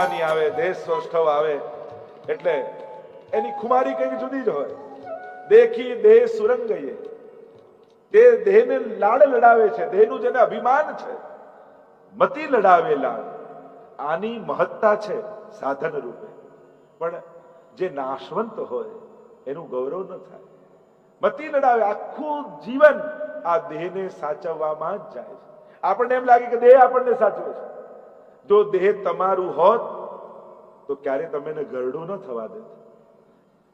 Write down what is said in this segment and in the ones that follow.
યુવાની આવે દેશ સૌષ્ઠવ આવે, એટલે એની ખુમારી કંઈક જુદી જ હોય. દેખી દેહ સુરંગઈએ તે દેહને લાડ લડાવે છે, દેહનું જેને અભિમાન છે, મતિ લડાવે લાડ. આની મહત્તા છે સાધન રૂપે. પણ જે નાશવંત હોય, એનું ગૌરવ ન થાય. મતિ લડાવે, આખું જીવન આ દેહને સાચવવામાં જ જાય છે. આપણને એમ લાગે કે દેહ આપણને સાચવે છે. જો દેહ તમારું હોત, તો ક્યારે તમે એને ગરડું ન થવા દે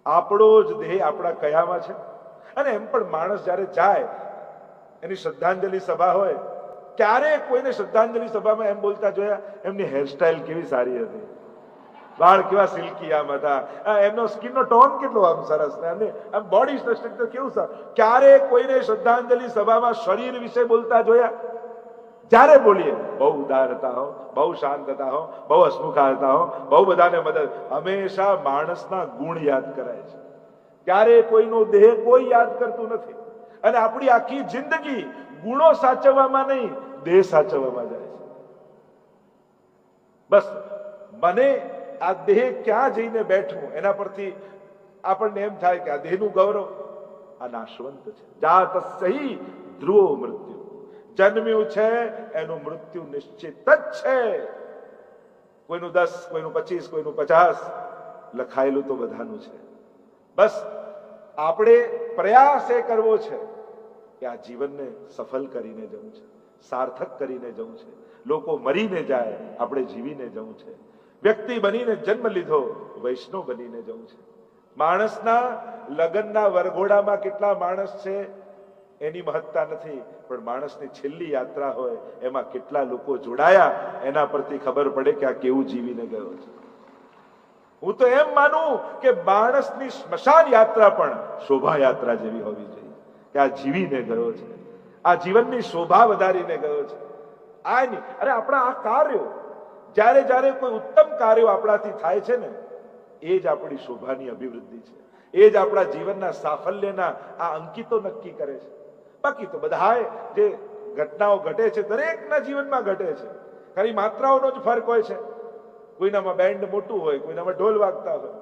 આપણો જ દેહ આપણા કયામાં છે. અને એમ પણ માણસ જ્યારે જાય, એની શ્રદ્ધાંજલિ સભા હોય, ક્યારે કોઈને શ્રદ્ધાંજલિ સભામાં એમ બોલતા જોયા, એમની હેરસ્ટાઇલ કેવી સારી હતી. વાળ કેવા સિલ્કી આમ હતા. એમનો સ્કિનનો ટોન કેટલો આમ સરસ ને અને આમ બોડી સ્ટ્રક્ચર કેવું સર ક્યારે કોઈને શ્રદ્ધાંજલિ સભામાં શરીર વિશે બોલતા જોયા જ્યારે બોલીએ, બહુ ઉદારતા હો, બહુ શાંતતા હો, બહુ હસમુખા હો, બહુ બધાને મદદ. હંમેશા માણસના ગુણ યાદ કરાય છે. ક્યારે કોઈનો દેહ કોઈ યાદ કરતું નથી. અને આપણી આખી જિંદગી ગુણો સાચવવામાં નહીં, દેહ સાચવવામાં જાય છે. બસ, મને આ દેહ ક્યાં જઈને બેઠું, એના પરથી આપણને એમ થાય કે આ દેહનું ગૌરવ, આ નાશવંત છે. જાત સહી ધ્રુવો મૃત્યુ. જન્મ્યું છે, એનું મૃત્યુ નિશ્ચિત જ છે. કોઈનું દસ, કોઈનું પચીસ, કોઈનું પચાસ, લખાયેલું તો બધાનું છે. બસ, આપણે પ્રયાસ એ કરવો છે કે આ જીવનને સફળ કરીને જવું છે, સાર્થક કરીને જવું છે. લોકો મરીને જાય, આપણે જીવીને જવું છે. વ્યક્તિ બનીને જન્મ લીધો, વૈષ્ણવ બનીને જવું છે. માણસના લગ્નના વરઘોડામાં કેટલા માણસ છે? એની મહત્તા નથી, પણ માણસની છેલ્લી યાત્રા હોય, એમાં કેટલા લોકો જોડાયા, એના પરથી ખબર પડે કે આ કેવું જીવીને ગયો છે. હું તો એમ માનું કે માણસની સ્મશાન યાત્રા પણ શોભા યાત્રા જેવી હોવી જોઈએ, કે આ જીવીને ગયો છે. આ જીવનની શોભા વધારીને ગયો છે. આ અરે આપણા આ કાર્યો, જ્યારે જ્યારે કોઈ ઉત્તમ કાર્યો આપણાથી થાય છે ને, એ જ આપણી શોભાની અભિવૃદ્ધિ છે. એ જ આપણા જીવનના સાફલ્યના આ અંકિતો નક્કી કરે છે. બાકી તો બધાએ જે ઘટનાઓ ઘટે છે, દરેકના જીવનમાં ઘટે છે. ખાલી માત્રાઓનો જ ફરક હોય છે. કોઈનામાં બેન્ડ મોટું હોય, કોઈનામાં ઢોલ વાગતા હોય.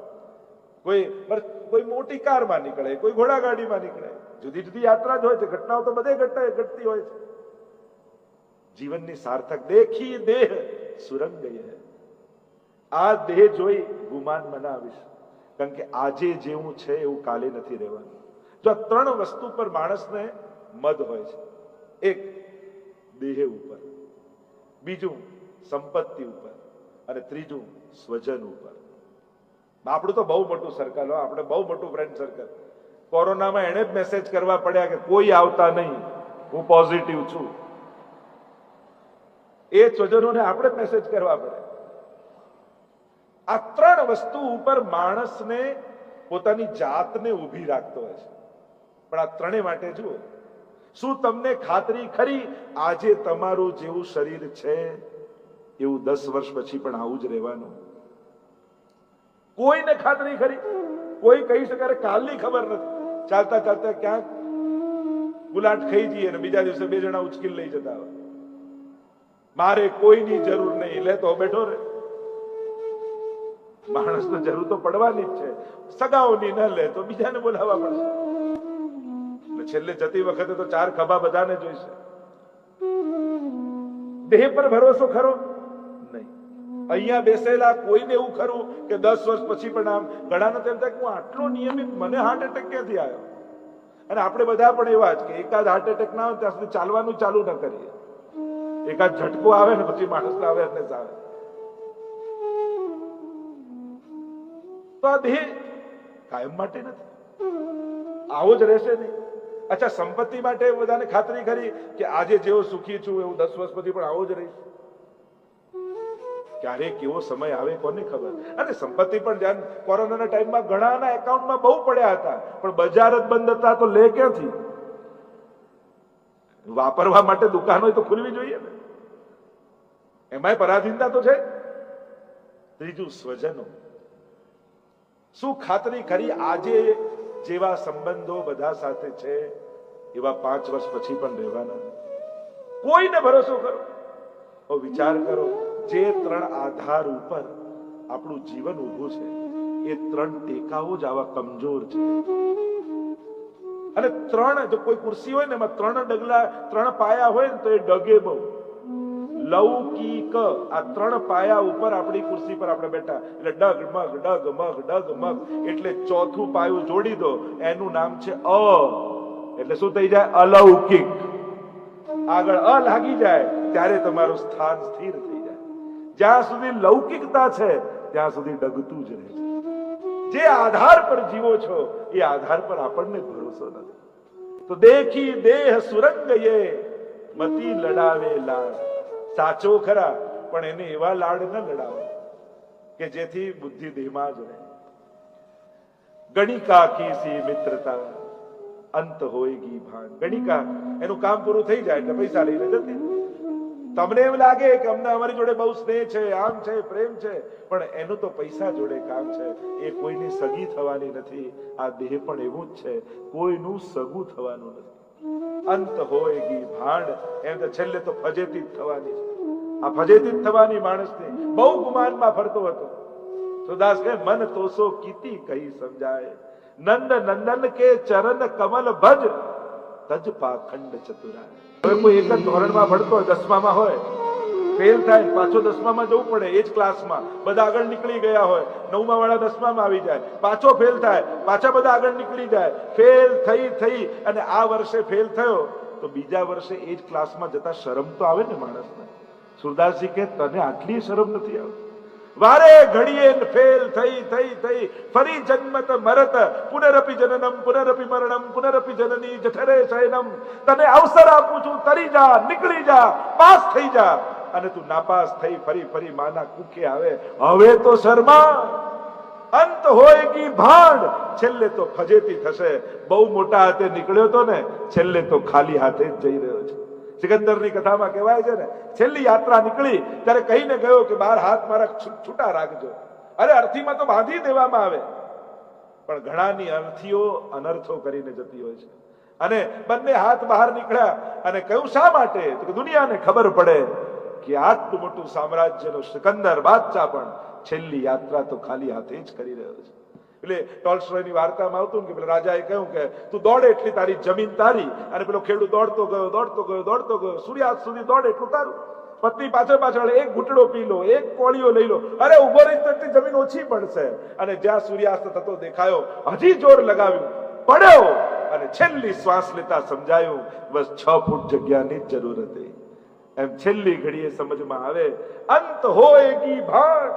કોઈ કોઈ મોટી કારમાં નીકળે, કોઈ ઘોડાગાડીમાં નીકળે. જુદી જુદી યાત્રા જ હોય છે. ઘટનાઓ તો બધે ઘટના ઘટતી હોય છે. જીવનની સાર્થક દેખી દેહ સુરંગ આ દેહ જોઈ ગુમાન મનાવીશ. કારણ કે આજે જેવું છે એવું કાલે નથી રહેવાનું. જો આ ત્રણ વસ્તુ પર માણસને મદ હોય છે. એક, દેહ ઉપર. બીજું, સંપત્તિ ઉપર. અને ત્રીજું, સ્વજન ઉપર. આપણું તો બહુ મોટું સર્કલ હોય આપણે બહુ મોટું ફ્રેન્ડ સર્કલ કોરોનામાં એને જ મેસેજ કરવા પડ્યા કે કોઈ આવતા નહીં. હું પોઝિટિવ છું. એ સ્વજનોને આપણે મેસેજ કરવા પડે. આ ત્રણ વસ્તુ ઉપર માણસને પોતાની જાતને ઊભી રાખતો હોય છે. પણ આ ત્રણેય માટે જુઓ. શું તમને ખાતરી ખરી? આજે તમારું જેવું શરીર છે. એવું દસ વર્ષ પછી પણ આવું જ રહેવાનું. કોઈને ખાતરી ખરી? કોઈ કહી શકે "અરે, કાલની ખબર નથી. ચાલતા ચાલતા ક્યાંક ગુલાટ ખાઈ જઈએ ને બીજા દિવસે બે જણા ઉચકીને લઈ જતા આવે મારે કોઈની જરૂર નહીં. લે તો બેઠો રે. માણસને જરૂર તો પડવાની જ છે. સગાઓની ન લે તો બીજાને બોલાવવા પડશે. છેલ્લે જતી વખતે તો ચાર ખભા બધાને જોઈશે. દેહ પર ભરોસો ખરો? નહીં. અહીંયા બેસેલા કોઈને એવું ખરું કે દસ વર્ષ પછી પણ આમ ઘણાને તેમ થાય હું આટલો નિયમિત મને હાર્ટ એટેક ક્યાંથી આવ્યો? અને આપણે બધા પણ એવા જ કે એકાદ હાર્ટ એટેક ના આવે ત્યાં સુધી ચાલવાનું ચાલુ ન કરીએ. એકાદ ઝટકો આવે ને પછી માણસને અવેરનેસ આવે તો આ દેહ કાયમ માટે નથી. આવો જ રહેશે નહીં. અચ્છા, સંપત્તિ માટે બધાને ખાતરી કરી કે આજે જેવો સુખી છું એવું દસ વર્ષ પછી પણ આવો જ રહીશ? ક્યારે કેવો સમય આવે કોને ખબર? અને સંપત્તિ પણ ધ્યાન કોરોનાના ટાઈમમાં ઘણાના એકાઉન્ટમાં બહુ પડ્યા હતા, પણ બજાર જ બંધ હતા તો લે ક્યાંથી? વાપરવા માટે દુકાનો તો ખુલવી જોઈએ ને. એમાંય પરાધીનતા તો છે. ત્રીજું સ્વજનો. શું ખાતરી કરી આજે જેવા સંબંધો બધા સાથે છે, એવા પાંચ વર્ષ પછી પણ રહેવાના. કોઈને ભરોસો કરો. વિચાર કરો, જે ત્રણ આધાર ઉપર આપણું જીવન ઊભું છે, એ ત્રણ ટેકાઓ જ આવા કમજોર છે. અને ત્રણ જો કોઈ ખુરશી હોય ને, એમાં ત્રણ ડગલા, ત્રણ પાયા હોય ને, તો એ ડગે બહુ. લૌકિક આ ત્રણ પાયા ઉપર આપણી ખુરશી પર આપણે બેઠા. એટલે ડગ, મગ ડગ મગ ડગ, મગ. એટલે ચોથું પાયું જોડી દો. એનું નામ છે અ. એટલે શું થઈ જાય? અલૌકિક. આગળ અ લાગી જાય, ત્યારે તમારું સ્થાન સ્થિર થઈ જાય. જ્યાં સુધી લૌકિકતા છે, ત્યાં સુધી ડગતું જ રહે છે. જે આધાર પર જીવો છો, એ આધાર પર આપણને ભરોસો નથી. તો દેખી દેહ સુરંગ મતી લડાવે લાડ સાચો ખરા, પણ એને એવા લાડ ન લડાવો કે જેથી બુદ્ધિ દેહમાં જ રહે. ગણિકા કીસી મિત્રતા, અંત હોયગી ભાન. ગણિકા, એનું કામ પૂરું થઈ જાય એટલે પૈસા લઈને જતી તમને એમ લાગે કે અમને અમારી જોડે બહુ સ્નેહ છે, આમ છે, પ્રેમ છે, પણ એનું તો પૈસા જોડે કામ છે. એ કોઈની સગી થવાની નથી. આ દેહ પણ એવું જ છે. કોઈનું સગું થવાનું નથી. અંત હોયગી ભાંડ એમ તો છેલ્લે તો ફજેતી થવાની આ ફજેતી થવાની માણસને બહુ ગુમાનમાં ફરતો હતો. સુદાસ કહે, મન તોસો કીતી કહી સમજાય. નંદ નંદન કે ચરણ કમલ ભજ, તજ પાખંડ ચતુરાય. હવે કોઈ એક જ ધોરણમાં ભણતો હોય, દસમામાં હોય ફેલ થાય, પાછો દસમામાં જવું પડે, એ જ ક્લાસમાં. બધા આગળ નીકળી ગયા હોય નવમા વાળા દસમામાં આવી જાય. પાછો ફેલ થાય, પાછા બધા આગળ નીકળી જાય. ફેલ થઈ થઈ, અને આ વર્ષે ફેલ થયો, તો બીજા વર્ષે એ જ ક્લાસમાં જતા શરમ તો આવે ને માણસને. સુરદાસજી કે તને આટલી શરમ નથી આવતી. વારે ઘડીએ ફેલ થઈ થઈ થઈ, ફરી જન્મત મરત, પુનરપી જનનમ, પુનરપી મરણમ, પુનરપી જનની જઠરે શયનમ. તને અવસર આપું છું, તરી જા, નીકળી જા, પાસ થઈ જા. અને તું નાપાસ થઈ ફરી ફરી માના કુખે આવે. હવે તો શર્મા. અંત હોય કી ભાંડ છેલ્લે તો ફજેતી થશે. બહુ મોટા હાથે નીકળ્યો તો ને, છેલ્લે તો ખાલી હાથે જ જઈ રહ્યો છે. સિકંદરની કથામાં કહેવાય છે ને, છેલ્લી યાત્રા નીકળી, ત્યારે કહીને ગયો કે બાર હાથ મારા છૂટા રાખજો. અરે અર્થીમાં તો બાંધી દેવામાં આવે. પણ ઘણાની અર્થીઓ અનર્થો કરીને જતી હોય છે. અને બંને હાથ બહાર નીકળ્યા અને કહ્યું, શા માટે? તો દુનિયાને ખબર પડે. કે આટલું મોટું સામ્રાજ્યનો સિકંદર બાદશાહ પણ છેલ્લી યાત્રા તો ખાલી હાથે જ કરી રહ્યો છે. એટલે ટોલ્સ્ટોયની વાર્તામાં આવતું કે પેલા રાજાએ કહ્યું કે, તું દોડ એટલી તારી જમીન તારી. અને પેલો ખેડૂત દોડતો ગયો દોડતો ગયો દોડતો ગયો. સૂર્યાસ્ત સુધી દોડ એટલું તારું. પત્ની પાછળ પાછળ એક ઘૂંટડો પી લો, એક કોળીઓ લઈ લો. અરે ઊભો રહી તો એટલી જમીન ઓછી પડશે. અને જ્યાં સૂર્યાસ્ત થતો દેખાયો, હજી જોર લગાવ્યું. પડ્યો! અને છેલ્લી શ્વાસ લેતા સમજાયું, બસ છ ફૂટ જગ્યાની જ જરૂર હતી. એમ છેલ્લી ઘડીએ સમજમાં આવે, અંત હોય કી ભાડ?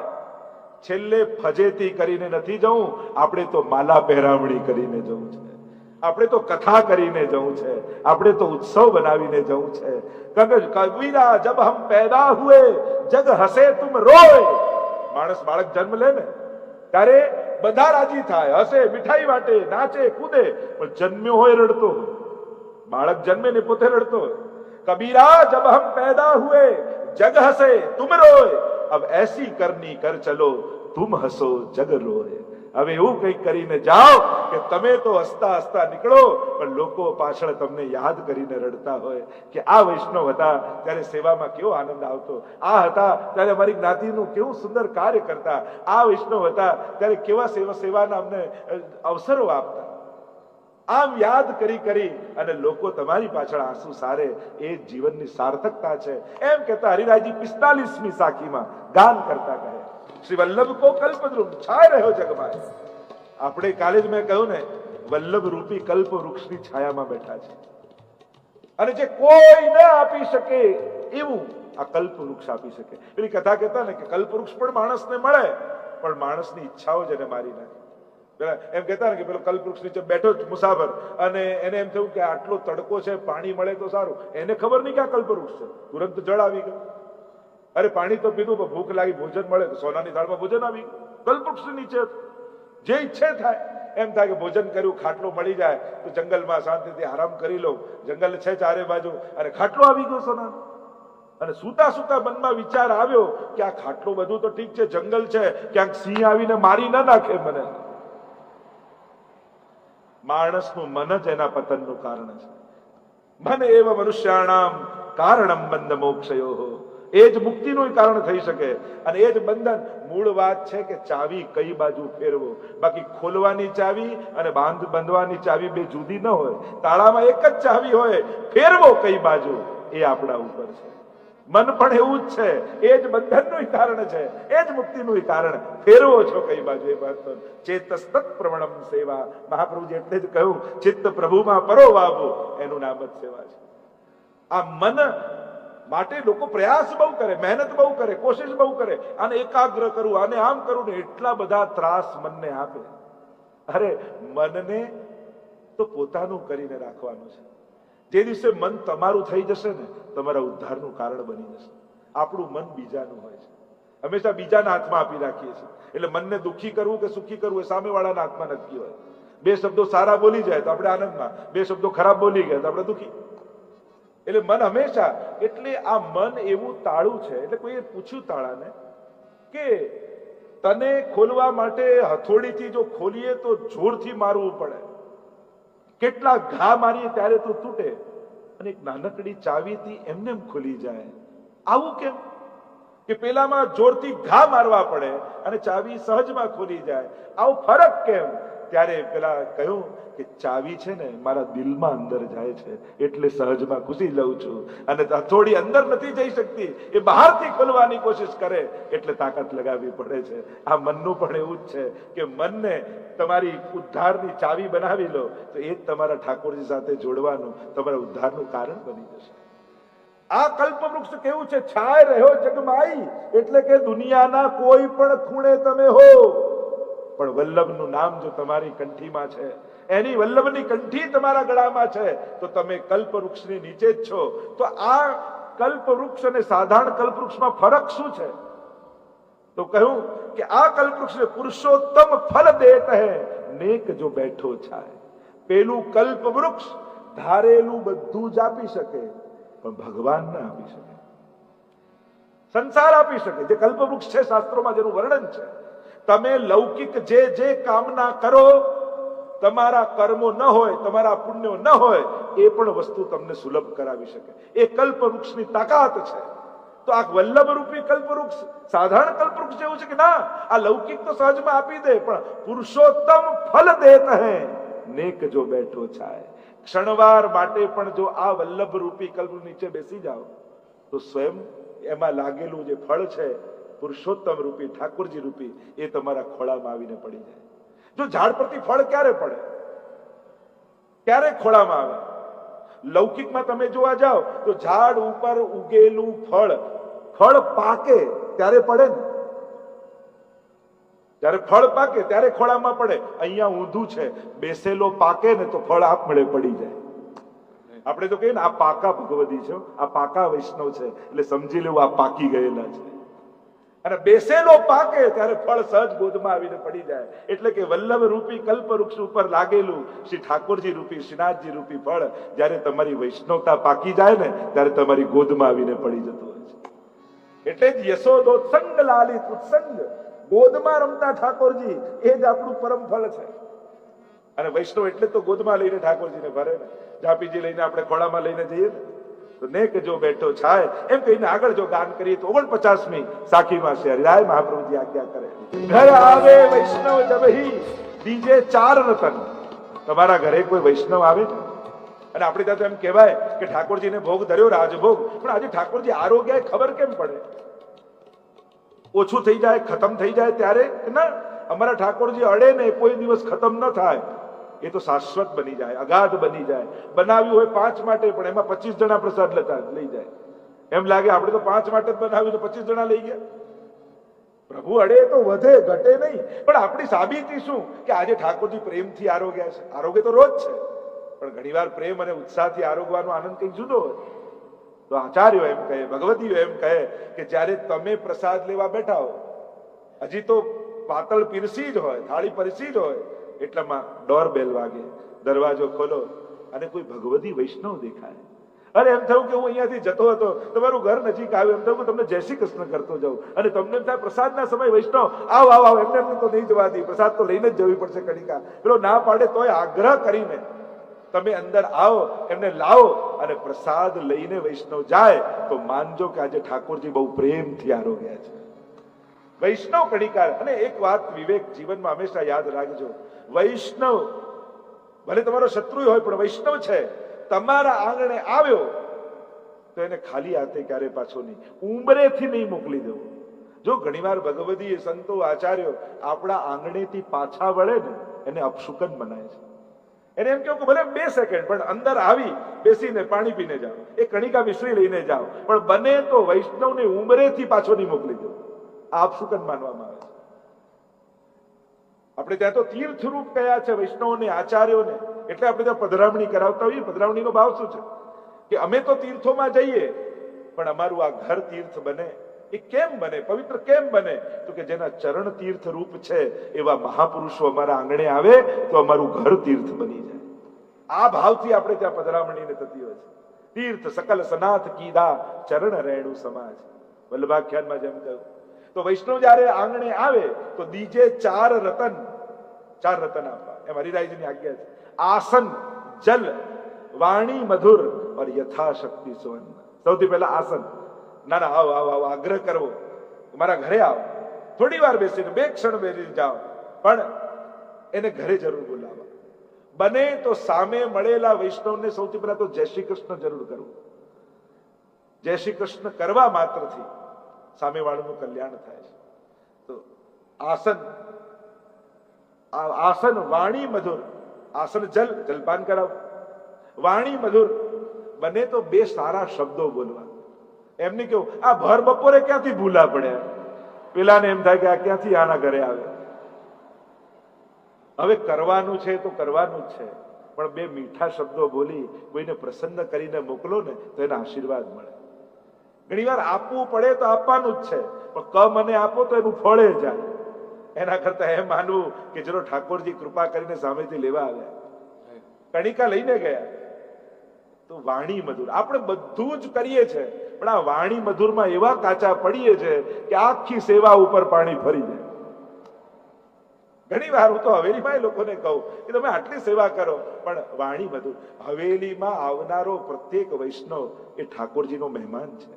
છેલ્લે ફજેતી કરીને નથી જવું, આપણે તો માલા પહેરામણી કરીને જવું છે. આપણે તો કથા કરીને જવું છે, આપણે તો ઉત્સવ બનાવીને જવું છે. કારણ કે કબીરા જબ હમ પેદા હુએ, જગ હસે તુમ રોય. માણસ બાળક જન્મ લે ને, ત્યારે બધા રાજી થાય, હસે, મીઠાઈ વાટે, નાચે, કૂદે, પણ જન્મ્યો હોય રડતો બાળક જન્મે ને પોતે રડતો હોય. કબીરા જબ હમ પેદા હુએ જગ હસે તુમ રોય अब ऐसी करनी कर चलो तुम हंसो जग रोए હવે એવું કંઈક કરીને જાઓ કે તમે તો હસતા હસતા નીકળો પણ લોકો પાછળ તમને યાદ કરીને રડતા હોય કે આ વૈષ્ણવ હતા ત્યારે સેવામાં કેવો આનંદ આવતો આ હતા ત્યારે અમારી જ્ઞાતિનું કેવું સુંદર કાર્ય કરતા આ વૈષ્ણવ હતા ત્યારે કેવા સેવા સેવાના અમને અ, અવસરો આપતા આમ યાદ કરી કરી અને લોકો તમારી પાછળ આંસુ સારે. એ જીવનની સાર્થકતા છે. એમ કહેતા હરિરાયજી પિસ્તાલીસમી સાખીમાં ગાન કરતા કહે, શ્રી વલ્લભ કો કલ્પદ્રુમ છાય રહ્યો જગમાં આપણે કાલે જ મેં કહ્યું ને, વલ્લભ રૂપી કલ્પ વૃક્ષની છાયામાં બેઠા છે. અને જે કોઈ ન આપી શકે એવું આ કલ્પ વૃક્ષ આપી શકે. પેલી કથા કહેતા ને કે કલ્પ વૃક્ષ પણ માણસને મળે, પણ માણસની ઈચ્છાઓ જ એને મારી નાખે. એમ કહેતા ને કે પેલો કલ્પવૃક્ષ નીચે બેઠો જ મુસાફર. અને એને એમ થયું કે આટલો તડકો છે, પાણી મળે તો સારું. એને ખબર નહીં કે આ કલ્પવૃક્ષ છે. તુરંત જળ આવી ગયું. અરે પાણી તો પીધું, પણ ભૂખ લાગી, ભોજન મળે તો સોનાની થાળમાં ભોજન આવી ગયું. કલ્પવૃક્ષ નીચે. જે. ઈચ્છે થાય. એમ થાય કે ભોજન કર્યું, ખાટલો મળી જાય, તો જંગલમાં શાંતિથી આરામ કરી લઉં. જંગલ છે ચારે બાજુ. અને ખાટલો આવી ગયો સોના અને સુતા સુતા મનમાં વિચાર આવ્યો કે આ ખાટલો બધું તો ઠીક છે, જંગલ છે. ક્યાંક સિંહ આવીને મારી ન નાખે મને. માણસનું મન જ એના પતનનું કારણ છે. મન એવ મનુષ્યાણામ કારણમ બંધ મોક્ષયો એ જ મુક્તિનું કારણ થઈ શકે અને એ જ બંધન મૂળ વાત છે કે ચાવી કઈ બાજુ ફેરવો. બાકી ખોલવાની ચાવી અને બાંધ બંધવાની ચાવી બે જુદી ન હોય. તાળામાં એક જ ચાવી હોય, ફેરવો કઈ બાજુ, એ આપણા ઉપર છે. મન પણ એવું જ છે. એ જ બંધનનું કારણ છે. એ જ મુક્તિનું કારણ. ફેરવો છો કઈ બાજુ એ વાત ચેતસ્તત પ્રવણમ સેવા. મહાપ્રભુજી એટલે જ કહ્યું, ચિત્ત પ્રભુમાં પરો વાવો. એનું નામ જ સેવા છે. આ મન માટે લોકો પ્રયાસ બહુ કરે, મહેનત બહુ કરે, કોશિશ બહુ કરે, આને એકાગ્ર કરવું આને આમ કરવું ને એટલા બધા ત્રાસ મનને આપે. અરે, મનને તો પોતાનું કરીને રાખવાનું છે. જે દિવસે મન તમારું થઈ જશે ને, તમારા ઉદ્ધારનું કારણ બની જશે. આપણું મન બીજાનું હોય છે. હંમેશા બીજાના હાથમાં આપી રાખીએ છીએ. એટલે મનને દુઃખી કરવું કે સુખી કરવું એ સામેવાળાના હાથમાં નક્કી હોય. બે શબ્દો સારા બોલી જાય તો આપણે આનંદમાં, બે શબ્દો ખરાબ બોલી ગયા તો આપણે દુઃખી. એટલે મન હંમેશા, એટલે આ મન એવું તાળું છે, એટલે કોઈએ પૂછ્યું તાળાને કે તને ખોલવા માટે હથોડીથી જો ખોલીએ તો જોરથી મારવું પડે. કેટલા ઘા મારીએ ત્યારે તો તૂટે અને એક નાનકડી ચાવીથી એમને એમ ખુલી જાય. આવું કેમ? કે પેલામાં જોરથી ઘા મારવા પડે અને ચાવી સહજમાં ખુલી જાય. આવો ફરક કેમ? ત્યારે પેલા કહ્યું કે ચાવી છે ને મારા દિલમાં અંદર જાય છે, એટલે સહજમાં ઘૂસી લઉં છું. અને થોડી અંદર નથી જઈ શકતી, એ બહારથી ખોલવાની કોશિશ કરે, એટલે તાકાત લગાવવી પડે છે. આ મનનું પણ એવું જ છે કે મનને તમારી ઉદ્ધારની ચાવી બનાવી લો, તો એ જ તમારા ઠાકોરજી સાથે જોડવાનું, તમારા ઉદ્ધારનું કારણ બની જશે. આ કલ્પ વૃક્ષ કેવું છે? છાય રહ્યો જગમાઈ, એટલે કે દુનિયાના કોઈ પણ ખૂણે તમે હો. પણ વલ્લભનું નામ જો તમારી કંઠીમાં છે એની વલ્લભની કંઠી તમારા ગળામાં છે, તો તમે કલ્પવૃક્ષની નીચે જ છો. તો આ કલ્પવૃક્ષ અને સાધારણ કલ્પવૃક્ષમાં ફરક શું છે? તો કહ્યું કે આ કલ્પવૃક્ષ પુરુષોત્તમ ફલ દેત હે, નેક જો બેઠો છાય. પેલું કલ્પવૃક્ષ ધારેલું બધું જ આપી શકે, પણ ભગવાન ના આપી શકે. સંસાર આપી શકે, જે કલ્પવૃક્ષ છે, શાસ્ત્રોમાં જેનું વર્ણન છે. તમે લૌકિક જે જે કામના કરો તમારા કર્મો ન હોય, તમારા પુણ્યો ન હોય, એ પણ વસ્તુ તમને સુલભ કરાવી શકે. એ કલ્પવૃક્ષની તાકાત છે. તો આ વલ્લભ રૂપી કલ્પવૃક્ષ, સાધારણ કલ્પવૃક્ષ જેવું છે કે ના? આ લૌકિક તો સહજમાં આપી દે, પણ પુરુષોત્તમ ફલ દેત હે. નેક જો બેઠો છાય. ક્ષણવાર માટે પણ જો આ વલ્લભ રૂપી કલ્પ નીચે બેસી જાઓ, તો સ્વયં એમાં લાગેલું જે ફળ છે, પુરુષોત્તમ રૂપી, ઠાકોરજી રૂપી, એ તમારા ખોળામાં આવીને પડી જાય. જો ઝાડ પરથી ફળ ક્યારે પડે? ક્યારે ખોળામાં આવે? લૌકિકમાં તમે જોવા જાઓ તો ઝાડ ઉપર ઉગેલું ફળ ફળ પાકે ત્યારે પડે ને? જ્યારે ફળ પાકે ત્યારે ખોળામાં પડે. અહીંયા ઊંધું છે. બેસેલો પાકે ને તો ફળ આપમળે પડી જાય. આપણે તો કહીએ ને, આ પાકા ભગવદી છે આ પાકા વૈષ્ણવ છે. એટલે સમજી લેવું, આ પાકી ગયેલા છે. અને બેસેલો પાકે ત્યારે ફળ સહજ ગોદમાં આવીને પડી જાય. એટલે કે વલ્લભ રૂપી કલ્પ વૃક્ષ ઉપર લાગેલું શ્રી ઠાકોરજી રૂપી, શ્રીનાથજી રૂપી ફળ જ્યારે તમારી વૈષ્ણવતા પાકી જાય ને ત્યારે તમારી ગોદમાં આવીને પડી જતું હોય છે. એટલે જ યશોદોત્સંગ લાલિત ઉત્સંગ, ગોદમાં રમતા ઠાકોરજી, એ જ આપણું પરમ ફળ છે. અને વૈષ્ણવ એટલે તો ગોદમાં લઈને ઠાકોરજીને ભરે ને. જાપીજી લઈને આપણે ખોળામાં લઈને જઈએ ને. તો જો બેઠો છાય. એમ કહીને આગળ જો ગાન કરીએ તો ઓગણપચાસમી સાખીમાં છે હરિરાય મહાપ્રભુજી આજ્ઞા કરે. ઘર આવે વૈષ્ણવ જબહી બીજે ચાર રતન તમારા ઘરે કોઈ વૈષ્ણવ આવે? અને આપણી ત્યાં એમ કહેવાય કે ઠાકોરજીને ભોગ ધર્યો રાજભોગ, પણ આજે ઠાકોરજી આરોગ્ય ખબર કેમ પડે? ઓછું થઈ જાય, ખતમ થઈ જાય ત્યારે? ના, અમારા ઠાકોરજી અડે ને કોઈ દિવસ ખતમ ન થાય. એ તો શાશ્વત બની જાય, અગાધ બની જાય. બનાવ્યું હોય પાંચ માટે, પણ એમાં પચીસ જણા પ્રસાદ લેતા લઈ જાય. એમ લાગે આપણે તો પાંચ માટે જ બનાવ્યું તો પચીસ જણા લઈ ગયા. પ્રભુ, અડે તો વધે, ઘટે નહીં. પણ આપણી સાબિતી શું? કે આજે ઠાકોરજી પ્રેમથી આરોગ્યા છે. આરોગ્ય તો રોજ છે. પણ ઘણીવાર પ્રેમ અને ઉત્સાહથી આરોગવાનો આનંદ કંઈક જુદો હોય. તો આચાર્યો એમ કહે, ભગવતીઓ એમ કહે કે જ્યારે તમે પ્રસાદ લેવા બેઠા હો, હજી તો પાતળ પીરસી જ હોય, થાળી પીરસી જ હોય એટલામાં ડોર બેલ વાગે, દરવાજો ખોલો અને કોઈ ભગવતી વૈષ્ણવ દેખાય. અરે એમ થયું કે હું અહીંયાથી જતો હતો, તમારું ઘર નજીક આવ્યું, એમ થયું કે તમને જય શ્રી કૃષ્ણ કરતો જાઉં. અને તમને થાય, પ્રસાદના સમય વૈષ્ણવ, આવ આવ આવ, એમને એમને તો નહીં જવા દી, પ્રસાદ તો લઈને જ જવી પડશે કણિકા પેલો ના પાડે તોય આગ્રહ કરીને, તમે અંદર આવો, એમને લાવો અને પ્રસાદ લઈને વૈષ્ણવ જાય. તો માનજો કે આજે ઠાકોરજી બહુ પ્રેમથી આરોગ્યા છે. વૈષ્ણવ કણિકાર. અને એક વાત વિવેક જીવનમાં હંમેશા યાદ રાખજો. વૈષ્ણવ, ભલે તમારો શત્રુ હોય, પણ વૈષ્ણવ છે. તમારા આંગણે આવ્યો, તો એને ખાલી હાથે ક્યારે પાછો નહીં. ઉંમરેથી નહીં મોકલી દેવો. જો ઘણીવાર ભગવદી સંતો આચાર્યો આપણા આંગણેથી પાછા વળે ને, એને અપશુકન મનાય છે. એને એમ કેવું કે ભલે બે સેકન્ડ પણ અંદર આવી, બેસીને પાણી પીને જાઓ. એ કણિકા મિશ્રી લઈને જાઓ. પણ બને તો વૈષ્ણવને ઉંમરેથી પાછો નહીં મોકલી દો. આ માનવામાં આવે છે? આપણે ત્યાં તો તીર્થરૂપ કયા છે વૈષ્ણવને, આચાર્યોને? એટલે આપણે ત્યાં પધરામણી કરાવતા હોઈએ. પધરામણીનો ભાવ શું છે? કે અમે તો તીર્થોમાં જઈએ, પણ અમારું આ ઘર તીર્થ બને. એ કેમ બને? પવિત્ર કેમ બને? તો કે જેના ચરણ તીર્થ રૂપ છે, એવા મહાપુરુષો અમારા આંગણે આવે, તો અમારું ઘર તીર્થ બની જાય. આ ભાવથી આપણે ત્યાં પધરામણીને થતી હોય છે. તીર્થ સકલ સનાથ કીધા ચરણ રેણુ સમાજ. વલ્લભાખ્યાનમાં જેમ કહ્યું તો વૈષ્ણવ જ્યારે આંગણે આવે, તો દીજે ચાર રતન ચાર રતન આપવા. એમ હરિરાયજીની આજ્ઞા છે. આસન, જલ, વાણી, મધુર પર યથાશક્તિ સુવર્ણ. સૌથી પહેલા આસન. ના ના, આવો આવો આવો, આગ્રહ કરવો. મારા ઘરે આવો. થોડી વાર બેસીને, બે ક્ષણ બેસી જાઓ. પણ એને ઘરે જરૂર બોલાવવા બને તો સામે મળેલા વૈષ્ણવને સૌથી પહેલા તો જય શ્રી કૃષ્ણ જરૂર કરવું. જય શ્રી કૃષ્ણ કરવા માત્રથી. સામેવાળાનું કલ્યાણ થાય છે. તો આસન આસન વાણી મધુર, આસન જલ, જલપાન કરાવ. વાણી મધુર, બને તો બે સારા શબ્દો બોલવા. એમને કેવું, આ ભર બપોરે ક્યાંથી ભૂલા પડ્યા પેલાને એમ થાય કે આ ક્યાંથી આના ઘરે આવે? હવે કરવાનું છે તો કરવાનું જ છે. પણ બે મીઠા શબ્દો બોલી કોઈને પ્રસન્ન કરીને મોકલો ને તો એના આશીર્વાદ મળે. ઘણીવાર આપવું પડે તો આપવાનું જ છે, પણ ક મને આપો તો એનું ફળે જાય. એના કરતા એમ માનવું કે ચલો ઠાકોરજી કૃપા કરીને સામેથી લેવા આવ્યા. કણિકા લઈને ગયા. તો વાણી મધુર. આપણે બધું જ કરીએ છે, પણ આ વાણી મધુરમાં એવા કાચા પડીએ છે કે આખી સેવા ઉપર પાણી ફરી જાય. ઘણી વાર હું તો હવેલીમાં લોકોને કહું કે તમે આટલી સેવા કરો, પણ વાણી મધુર. હવેલીમાં આવનારો પ્રત્યેક વૈષ્ણવ એ ઠાકોરજીનો મહેમાન છે.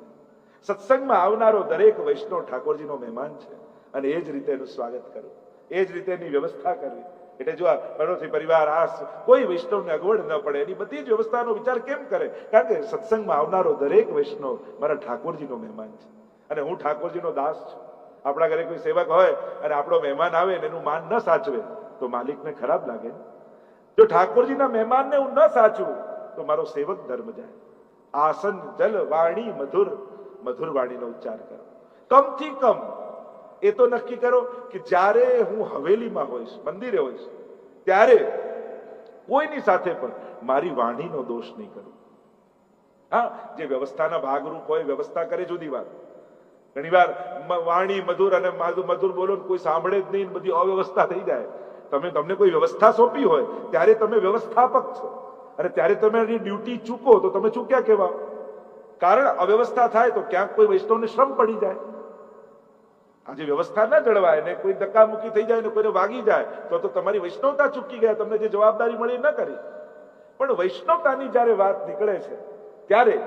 સત્સંગમાં આવનારો દરેક વૈષ્ણવ ઠાકોરજીનો મહેમાન છે. અને એ જ રીતે એનું સ્વાગત કરવું. એ જ રીતે એની વ્યવસ્થા કરવી. એટલે જો પડોશી પરિવાર, આ કોઈ વૈષ્ણવને અગવડ ન પડે, એની બધી જ વ્યવસ્થાનો વિચાર કેમ કરે? કારણ કે સત્સંગમાં આવનારો દરેક વૈષ્ણવ મારા ઠાકોરજીનો મહેમાન છે. અને હું ઠાકોરજીનો દાસ છું. આપણા ઘરે કોઈ સેવક હોય અને આપણો મહેમાન આવે ને એનું માન ન સાચવે, તો માલિકને ખરાબ લાગે જો ઠાકોરજીના મહેમાનને હું ન સાચવું, તો મારો સેવક ધર્મ જાય. આસન જલ વાણી મધુર મધુર વાણીનો ઉચ્ચાર કરો. કમથી કમ એ તો નક્કી કરો કે જ્યારે હું હવેલીમાં હોઈશ, મંદિરે હોઈશ, ત્યારે કોઈની સાથે પણ મારી વાણીનો દોષ નહીં કરું. હા, જે વ્યવસ્થાના ભાગરૂપ હોય, વ્યવસ્થા કરે જુદી વાત. ઘણીવાર વાણી મધુર અને માધુ- મધુર બોલો કોઈ સાંભળે જ નહીં બધી અવ્યવસ્થા થઈ જાય. તમે, તમને કોઈ વ્યવસ્થા સોંપી હોય, ત્યારે તમે વ્યવસ્થાપક છો. અને ત્યારે તમે એની ડ્યુટી ચૂકો તો તમે ચૂક્યા કેવા? કારણ અવ્યવસ્થા થાય તો ક્યાંક કોઈ વૈષ્ણવને શ્રમ પડી જાય. આજે વ્યવસ્થા ન જળવાય ને કોઈ ધક્કામુક્કી થઈ જાય ને કોઈને વાગી જાય, તો તો તમારી વૈષ્ણવતા ચૂકી ગયા, તમને જે જવાબદારી મળી ન કરી. પણ વૈષ્ણવતાની જ્યારે વાત નીકળે છે, ત્યારે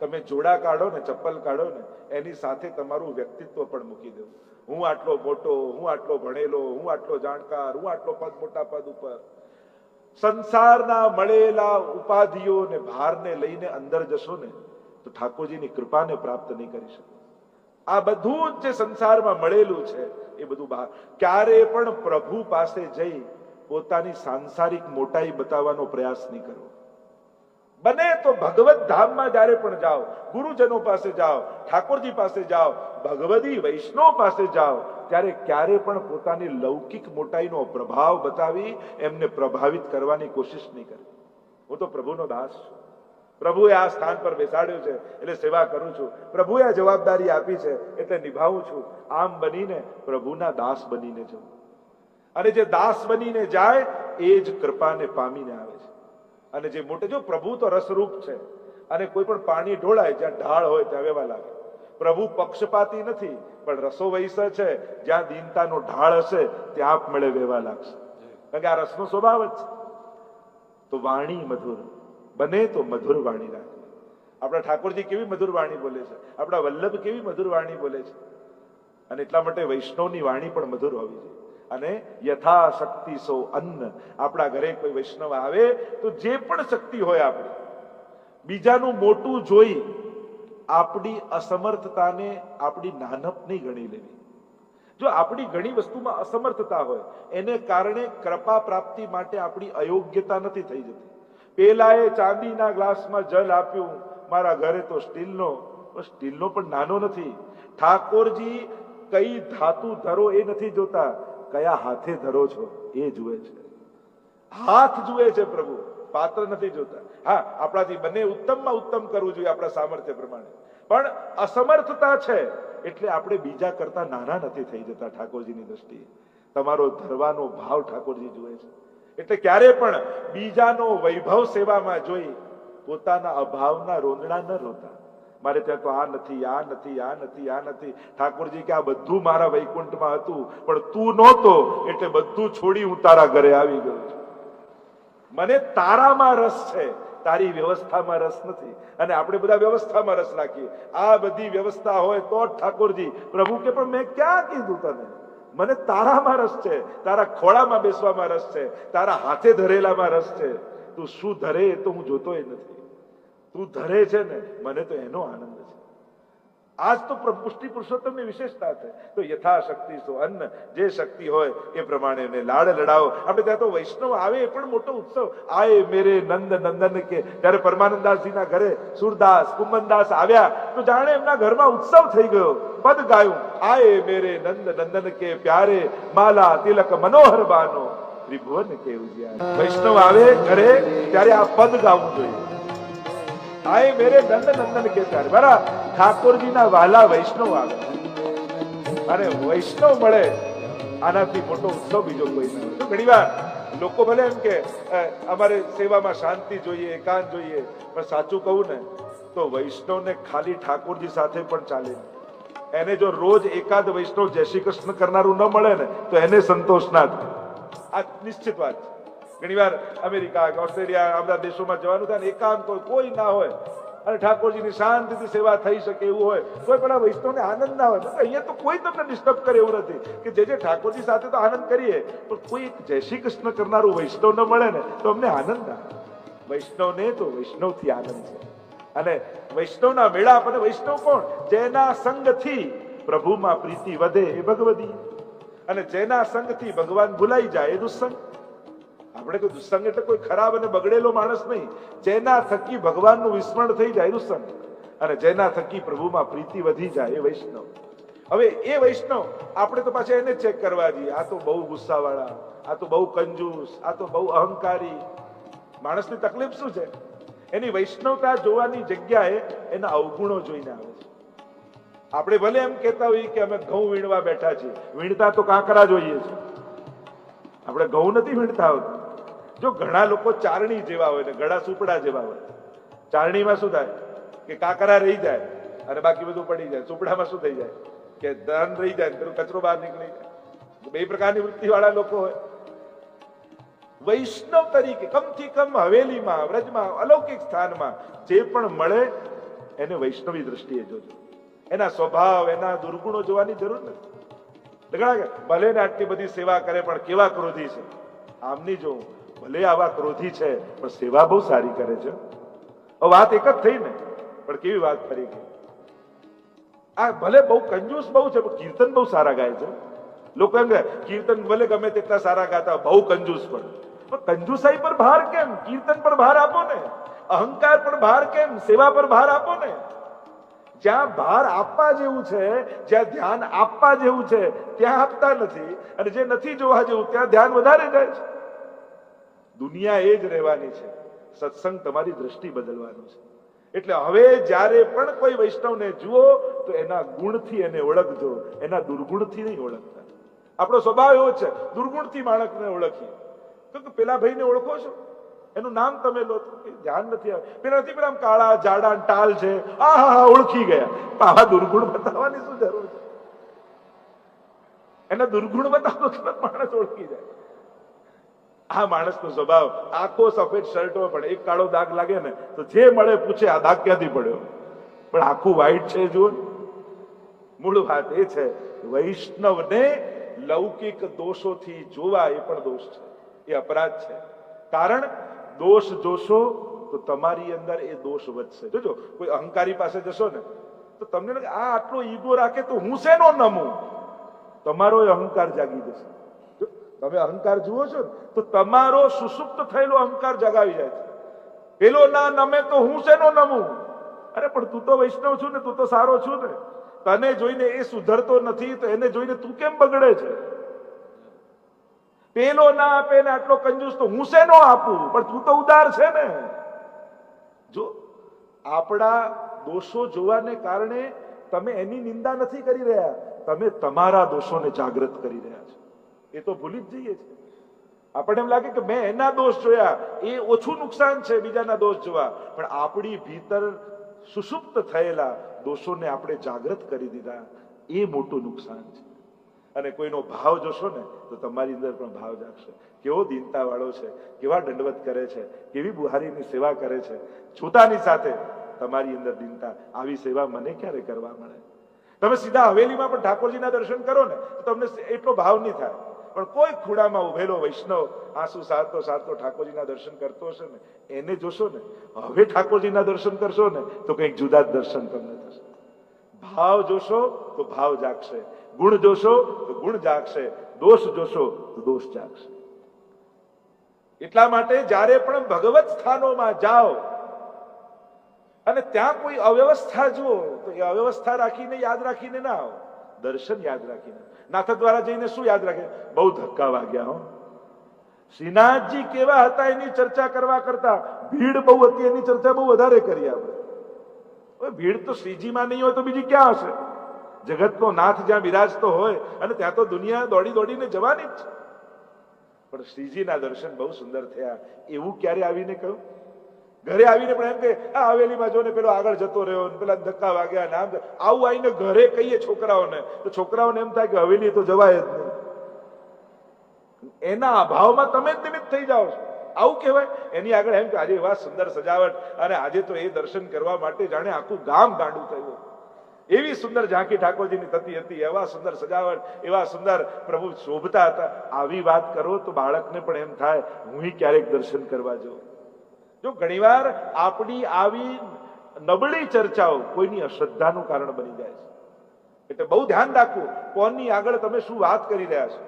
તમે જોડા કાઢો ને, ચપ્પલ કાઢો ને, એની સાથે તમારું વ્યક્તિત્વ પણ મૂકી દેવું. હું આટલો મોટો, હું આટલો ભણેલો, હું આટલો જાણકાર, હું આટલો પદ, મોટા પદ ઉપર. સંસારના મળેલા ઉપાધિઓ ને, ભારને લઈને અંદર જશો ને તો ઠાકોરજીની કૃપાને પ્રાપ્ત નહીં કરી શકો. આ બધું જ જે સંસારમાં મળેલું છે, એ બધું બહાર. ક્યારે પણ પ્રભુ પાસે જઈ પોતાની સાંસારિક મોટાઈ બતાવવાનો પ્રયાસ નહીં કરવો. બને તો ભગવત ધામમાં જ્યારે પણ જાઓ, ગુરુજનો પાસે જાઓ, ઠાકોરજી પાસે જાઓ, ભગવદી વૈષ્ણવ પાસે જાઓ, ત્યારે ક્યારે પણ પોતાની લૌકિક મોટાઈનો પ્રભાવ બતાવી એમને પ્રભાવિત કરવાની કોશિશ નહીં કરવી હું તો પ્રભુનો દાસ છું. પ્રભુએ આ સ્થાન પર બેસાડ્યું છે, એટલે સેવા કરું છું. પ્રભુએ આ જવાબદારી આપી છે, એટલે નિભાવું છું. આમ બનીને પ્રભુના દાસ બનીને જવું. અને જે દાસ બનીને જાય, એ જ કૃપાને પામીને આવે છે. અને જે મોટે, જો પ્રભુ તો રસરૂપ છે, અને કોઈ પણ પાણી ઢોળાય, જ્યાં ઢાળ હોય, ત્યાં વેવા લાગે. પ્રભુ પક્ષપાતી નથી, પણ રસો વૈસ છે, જ્યાં દીનતાનો ઢાળ હશે, ત્યાં આપમેળે વેવા લાગશે. કારણ કે આ રસનો સ્વભાવ જ છે. તો વાણી મધુર. બને તો મધુર વાણી રાખવી આપણા ઠાકોરજી કેવી મધુર વાણી બોલે છે? આપણા વલ્લભ કેવી મધુર વાણી બોલે છે? અને એટલા માટે વૈષ્ણવની વાણી પણ મધુર હોવી જોઈએ. અને યથાશક્તિ સો અન્ન. આપણા ઘરે કોઈ વૈષ્ણવ આવે તો જે પણ શક્તિ હોય આપણી, બીજાનું મોટું જોઈ આપણી અસમર્થતાને આપણી નાનપ નહીં ગણી લેવી. જો આપણી ઘણી વસ્તુમાં અસમર્થતા હોય, એને કારણે કૃપા પ્રાપ્તિ માટે આપણી અયોગ્યતા નથી થઈ જતી. પેલાએ ચાંદીના ગ્લાસમાં જલ આપ્યું. મારા ઘરે તો સ્ટીલનો સ્ટીલનો પણ નાનો નથી. ઠાકોરજી, કઈ ધાતુ ધરો એ નથી જોતા. કયા હાથે ધરો છો એ જુએ છે. હાથ જુએ છે પ્રભુ, પાત્ર નથી જોતા. હા, આપણાથી બંને ઉત્તમમાં ઉત્તમ કરવું જોઈએ આપણા સામર્થ્ય પ્રમાણે. પણ અસમર્થતા છે, એટલે આપણે બીજા કરતા નાના નથી થઈ જતા ઠાકોરજીની દ્રષ્ટિએ. તમારો ધરવાનો ભાવ ઠાકોરજી જુએ છે. એટલે ક્યારે પણ બીજાનો વૈભવ સેવામાં જોઈ પોતાના અભાવના રોંદણા ન રોતા. મારે ત્યાં તો આ નથી આ નથી આ નથી આ નથી. ઠાકોરજી કે આ બધું મારા વૈકુંઠમાં હતું, પણ તું નહોતો એટલે બધું છોડી હું તારા ઘરે આવી ગયો છું. મને તારામાં રસ છે, તારી વ્યવસ્થામાં રસ નથી. અને આપણે બધા વ્યવસ્થામાં રસ રાખીએ. આ બધી વ્યવસ્થા હોય તો જ ઠાકોરજી, પ્રભુ કે પણ મેં ક્યાં કીધું તને? મને તારામાં રસ છે, તારા ખોળામાં બેસવામાં રસ છે, તારા હાથે ધરેલામાં રસ છે. તું શું ધરે એ તો હું જોતોય નથી. તું ધરે છે ને, મને તો એનો આનંદ છે. આજ તો પુષ્ટિ પુરુષોત્તમની વિશેષતા છે. તો યથાશક્તિ સો અન્ન જે શક્તિ હોય એ પ્રમાણે એને લાડ લડાવો. આપણે ત્યાં તો વૈષ્ણવ આવે એ પણ મોટો ઉત્સવ. આય મેરે નંદ નંદન કે. જ્યારે પરમાનંદાસજીના ઘરે સુરદાસ કુંભનદાસ આવ્યા, તો જાણે એમના ઘરમાં ઉત્સવ થઈ ગયો. પદ ગાયું. આય મેરે નંદ નંદન કે પ્યારે, માલા તિલક મનોહર બાનો. ત્રિભુવન કે ઉજ્યા વૈષ્ણવ આવે ઘરે, ત્યારે આ પદ ગાવું જોઈએ. આય મેરે નંદ નંદન કે પ્યારે. બરા ઠાકોરજીના વાલા વૈષ્ણવ આવે. અને વૈષ્ણવ મળે, આનાથી મોટો ઉત્સવ બીજો કોઈ નથી ઘણી વાર લોકો ભલે એમ કે અમારે સેવામાં શાંતિ જોઈએ, એકાંત જોઈએ, પણ સાચું કહું ને, તો વૈષ્ણવને ખાલી ઠાકોરજી સાથે પણ ચાલે એને જો રોજ એકાદ વૈષ્ણવ જય શ્રી કૃષ્ણ કરનારું ન મળે ને, તો એને સંતોષ ના થાય. આ નિશ્ચિત વાત છે. ઘણી વાર અમેરિકા, ઓસ્ટ્રેલિયા આ બધા દેશોમાં જવાનું થાય એકાંત કોઈ કોઈ ના હોય. અને ઠાકોરજીની શાંતિથી સેવા થઈ શકે એવું હોય કોઈ પણ આ વૈષ્ણવને આનંદ ના હોય. અહીંયા તો કોઈ તમને ડિસ્ટર્બ કરે એવું નથી કે જે જે ઠાકોરજી સાથે તો આનંદ કરીએ, પણ કોઈ જય શ્રી કૃષ્ણ કરનારું વૈષ્ણવ ન મળે ને તો અમને આનંદ આવે. વૈષ્ણવને તો વૈષ્ણવથી આનંદ છે. અને વૈષ્ણવના મેળા અને વૈષ્ણવ કોણ? જેના સંગથી પ્રભુમાં પ્રીતિ વધે એ ભગવદી. અને જેના સંગથી ભગવાન ભૂલાઈ જાય એ દુસ્સંગ આપણે કોઈ દુસ્સંગ એટલે કોઈ ખરાબ અને બગડેલો માણસ નહીં. જેના થકી ભગવાનનું વિસ્મરણ થઈ જાય એ અને જેના થકી પ્રભુમાં પ્રીતિ વધી જાય એ વૈષ્ણવ. હવે એ વૈષ્ણવ, આપણે તો પાછા એને ચેક કરવા જઈએ. આ તો બહુ ગુસ્સાવાળા, આ તો બહુ કંજૂસ, આ તો બહુ અહંકારી. માણસની તકલીફ શું છે? એની વૈષ્ણવતા જોવાની જગ્યાએ એના અવગુણો જોઈને આવે છે. આપણે ભલે એમ કહેતા હોઈએ કે અમે ઘઉં વીણવા બેઠા છીએ. વીણતા તો કાંકરા જોઈએ છે. આપણે ઘઉં નથી વીણતા હોતા. જો ઘણા લોકો ચારણી જેવા હોય ને, ઘણા સુપડા જેવા હોય, ચારણીમાં શું થાય કે કાંકરા રહી જાય અને બાકી બધું પડી જાય. સુપડામાં શું થઈ જાય કે ધન રહી જાય પેલું કચરો બહાર નીકળી જાય. બે પ્રકારની વૃત્તિ વાળા લોકો હોય. વૈષ્ણવ તરીકે, કમથી કમ હવેલીમાં, વ્રજમાં, અલૌકિક સ્થાનમાં જે પણ મળે, એને વૈષ્ણવી દ્રષ્ટિએ જોજો. એના સ્વભાવ, એના દુર્ગુણો જોવાની જરૂર નથી. ભલે ને આટલી બધી સેવા કરે, પણ કેવા ક્રોધી છે? આમની જો ભલે આવા ક્રોધી છે, પણ સેવા બહુ સારી કરે છે. વાત એક જ થઈ ને, પણ કેવી વાત ફરી ગઈ? આ ભલે બહુ કંજૂસ બહુ છે, પણ કીર્તન બહુ સારા ગાય છે. લોકો એમ કીર્તન ભલે ગમે તેટલા સારા ગાતા બહુ કંજૂસ પણ. પણ કંજુસાઈ પર ભાર કેમ? કીર્તન પર ભાર આપો ને. અહંકાર પર ભાર કેમ? સેવા પર ભાર આપો ને. જ્યાં ભાર આપવા જેવું છે, જ્યાં ધ્યાન આપવા જેવું છે, ત્યાં આપતા નથી. અને જે નથી જોવા જેવું, ત્યાં ધ્યાન વધારે જાય છે. દુનિયા એ જ રહેવાની છે. સત્સંગ તમારી દ્રષ્ટિ બદલવાનો છે. એટલે હવે જ્યારે પણ કોઈ વૈષ્ણવને જુઓ, તો એના ગુણથી એને ઓળખજો. એના દુર્ગુણથી નહીં ઓળખતા. આપણો સ્વભાવ એવો છે, દુર્ગુણથી માણસને ઓળખીએ. તો પેલા ભાઈને ઓળખો છો? એનું નામ તમે લો ધ્યાન નથી આવે. પેલા નથી પેલા કાળા, જાડા ટાલ છે. આ હા હા ઓળખી ગયા. આવા દુર્ગુણ બતાવવાની શું જરૂર છે? એના દુર્ગુણ બતાવો માણસ ઓળખી જાય. આ માણસનો સ્વભાવ, આખો સફેદ શર્ટ પણ, એક કાળો દાગ લાગે ને, તો જે મળે પૂછે, આ દાગ ક્યાંથી પડ્યો? પણ આખું વાઈટ છે જુઓ. મૂળ વાત એ છે, વૈષ્ણવને લૌકિક દોષોથી જોવા એ પણ દોષ છે, એ અપરાધ છે. કારણ, દોષ જોશો તો તમારી અંદર એ દોષ વધશે. જોજો, કોઈ અહંકારી પાસે જશો ને, તો તમને આ આટલો ઈગો રાખે તો હું શેનો નમું? તમારો અહંકાર જાગી જશે. તમે અહંકાર જુઓ છો ને, તો તમારો સુસુપ્ત થયેલો અહંકાર જગાવી જાય છે. પેલો ના નમે તો હું શેનો નમું? અરે, પણ તું તો વૈષ્ણવ છું ને, તું તો સારો છું ને. તને જોઈને એ સુધરતો નથી, તો એને જોઈને તું કેમ બગડે છે? પેલો ના આપે ને આટલો કંજૂસ તો હું શેનો આપું? પણ તું તો ઉદાર છે ને. જો આપણા દોષો જોવાને કારણે તમે એની નિંદા નથી કરી રહ્યા, તમે તમારા દોષોને જાગૃત કરી રહ્યા છો. એ તો ભૂલી જ જઈએ છે આપણને એમ લાગે કે મેં એના દોષ જોયા, એ ઓછું નુકસાન છે બીજાના દોષ જોવા. પણ આપણી ભીતર સુષુપ્ત થયેલા દોષોને આપણે જાગૃત કરી દીધા. એ મોટું નુકસાન છે. અને કોઈનો ભાવ જોશો ને, તો તમારી અંદર પણ ભાવ જાગશે. કેવો દીનતાવાળો છે, કેવા દંડવત કરે છે, કેવી બુહારીની સેવા કરે છે. છૂતાની સાથે તમારી અંદર દીનતા, આવી સેવા મને ક્યારે કરવા મળે? તમે સીધા હવેલીમાં પણ ઠાકોરજીના દર્શન કરો ને, તો તમને એટલો ભાવ નહીં થાય. પણ કોઈ ખૂણામાં ઉભેલો વૈષ્ણવ આંસુ સારતો સારતો ઠાકોરજીના દર્શન કરતો હશે ને, એને જોશો ને, હવે ઠાકોરજીના દર્શન કરશો ને, તો કંઈક જુદા જ દર્શન તમને થશે. ભાવ જોશો તો ભાવ જાગશે, ગુણ જોશો તો ગુણ જાગશે, દોષ જોશો તો દોષ જાગશે. એટલા માટે જ્યારે પણ ભગવત સ્થાનોમાં જાઓ, અને ત્યાં કોઈ અવ્યવસ્થા જુઓ, તો એ અવ્યવસ્થા રાખીને યાદ રાખીને ના આવો, દર્શન યાદ રાખીને. નાથ દ્વારા જઈને શું યાદ રાખે? બહુ ધક્કા વાગ્યા, હો. શ્રીનાથજી કેવા હતા એની ચર્ચા કરવા કરતા? ભીડ બહુ હતી, એની ચર્ચા બહુ વધારે કરી આપણે. ભીડ તો શ્રીજીમાં નહીં હોય તો બીજી ક્યાં હશે? જગતનો નાથ જ્યાં બિરાજતો હોય અને ત્યાં તો દુનિયા દોડી દોડીને જવાની જ છે. પણ શ્રીજીના દર્શન બહુ સુંદર થયા. એવું ક્યારે આવીને કહ્યું? ઘરે આવીને પણ એમ કે આ હવેલીમાં જો ને પેલો આગળ જતો રહ્યો ને, પેલા ધક્કા વાગ્યા નામ આવું આવીને ઘરે કહીએ છોકરાઓને, તો છોકરાઓને એમ થાય કે હવેલી તો જવાય જ નહીં. એના અભાવમાં તમે જ નિમિત્ત થઈ જાઓ છો. આવું કહેવાય. એની આગળ એમ કે આજે એવા સુંદર સજાવટ અને આજે તો એ દર્શન કરવા માટે જાણે આખું ગામ ગાંડું થયું એવી સુંદર ઝાંકી ઠાકોરજીની થતી હતી, એવા સુંદર સજાવટ, એવા સુંદર પ્રભુ શોભતા હતા. આવી વાત કરો તો બાળકને પણ એમ થાય, હું ક્યારેક દર્શન કરવા જાઉં. જો ઘણીવાર આપણી આવી નબળી ચર્ચાઓ કોઈની અશ્રદ્ધાનું કારણ બની જાય છે. એટલે બહુ ધ્યાન રાખવું કોની આગળ તમે શું વાત કરી રહ્યા છો?